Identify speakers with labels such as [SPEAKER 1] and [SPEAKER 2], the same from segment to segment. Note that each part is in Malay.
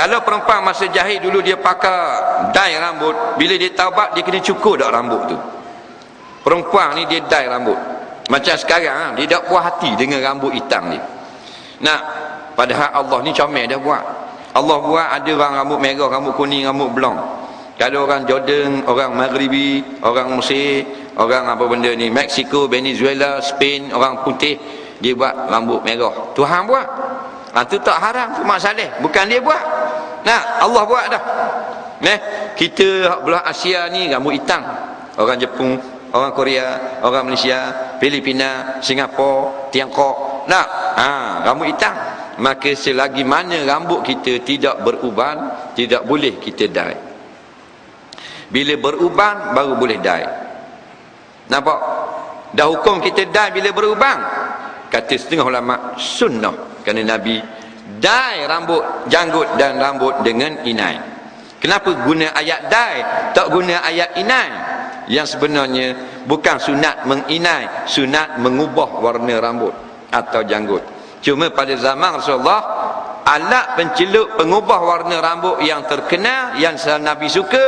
[SPEAKER 1] kalau perempuan masa jahil dulu dia pakai dye rambut bila dia taubat dia kena cukur dak rambut tu perempuan ni dia dye rambut macam sekarang ha, dia tak puas hati dengan rambut hitam ni nah padahal Allah ni comel dah buat Allah buat ada orang rambut merah rambut kuning rambut blond kalau orang Jordan, orang Maghribi, orang Mesir, orang apa benda ni, Mexico, Venezuela, Spain, orang putih, dia buat rambut merah. Tuhan buat. Ha, tu tak haram, tu masalah. Bukan dia buat. Nah, Allah buat dah. Nah, kita belah Asia ni rambut hitam. Orang Jepun, orang Korea, orang Malaysia, Filipina, Singapura, Tiongkok. Nah, ha, rambut hitam. Maka selagi mana rambut kita tidak beruban, tidak boleh kita dye bila beruban baru boleh dai nampak dah hukum kita dai bila beruban kata setengah ulama sunnah kerana nabi dai rambut janggut dan rambut dengan inai. Kenapa guna ayat dai tak guna ayat inai? Yang sebenarnya bukan sunat menginai sunat mengubah warna rambut atau janggut. Cuma pada zaman Rasulullah alat pencelup pengubah warna rambut yang terkenal yang Nabi suka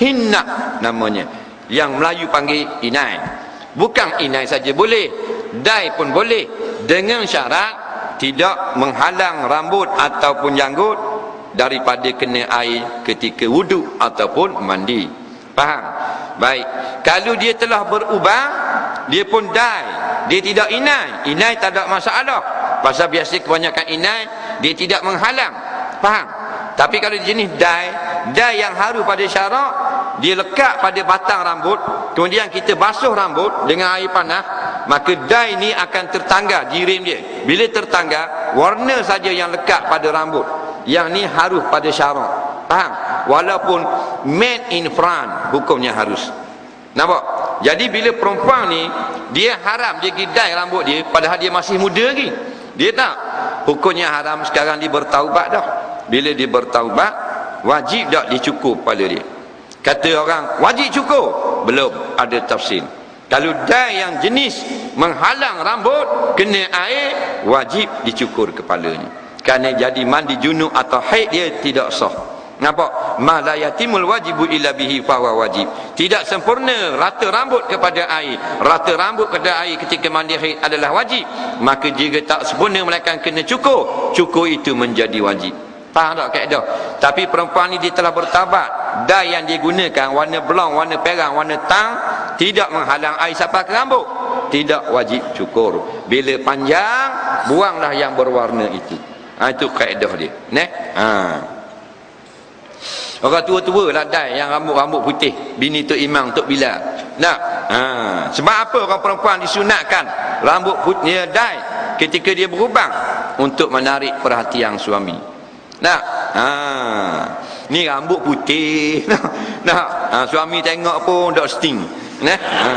[SPEAKER 1] hinna namanya. Yang Melayu panggil inai. Bukan inai saja boleh dai pun boleh. Dengan syarat tidak menghalang rambut ataupun janggut daripada kena air ketika wuduk ataupun mandi. Faham? Baik. Kalau dia telah berubah dia pun dai. Dia tidak inai. Inai tak ada masalah. Pasal biasa kebanyakan inai dia tidak menghalang. Faham? Tapi kalau jenis dai dai yang haru pada syarak dia lekat pada batang rambut kemudian kita basuh rambut dengan air panas maka dai ni akan tertangga jirim dia. Bila tertangga warna saja yang lekat pada rambut. Yang ni harus pada syarak faham? Walaupun made in France hukumnya harus. Nampak? Jadi bila perempuan ni dia haram dia gidai rambut dia padahal dia masih muda lagi. Dia tak? Hukumnya haram sekarang dia bertaubat dah. Bila dia bertaubat wajib tak dicukur kepala dia. Kata orang wajib cukur belum ada tafsir. Kalau dai yang jenis menghalang rambut kena air wajib dicukur kepalanya kerana jadi mandi junub atau haid dia tidak sah Nampak? Ma la yatimul wajibu illa bihi fahuwa wajib. Tidak sempurna rata rambut kepada air. Rata rambut kepada air ketika mandi haid adalah wajib. Maka jika tak sempurna melainkan kena cukur, cukur itu menjadi wajib. Faham tak kaedah? Tapi perempuan ni dia telah bertabat. Dai yang dia gunakan warna blond, warna perang, warna tang tidak menghalang air sampai ke rambut. Tidak wajib cukur. Bila panjang, buanglah yang berwarna itu. Ha, itu kaedah dia. Nek? Ha. Orang tua-tua lah dai yang rambut-rambut putih. Bini tu imam, Tok Bilal. Nak? Ha. Sebab apa orang perempuan disunatkan rambut putih dai ketika dia berubah untuk menarik perhatian suami. Nak? Ha. Ni rambut putih. Nak? Ha. suami tengok pun dak sting. Nah. Ha.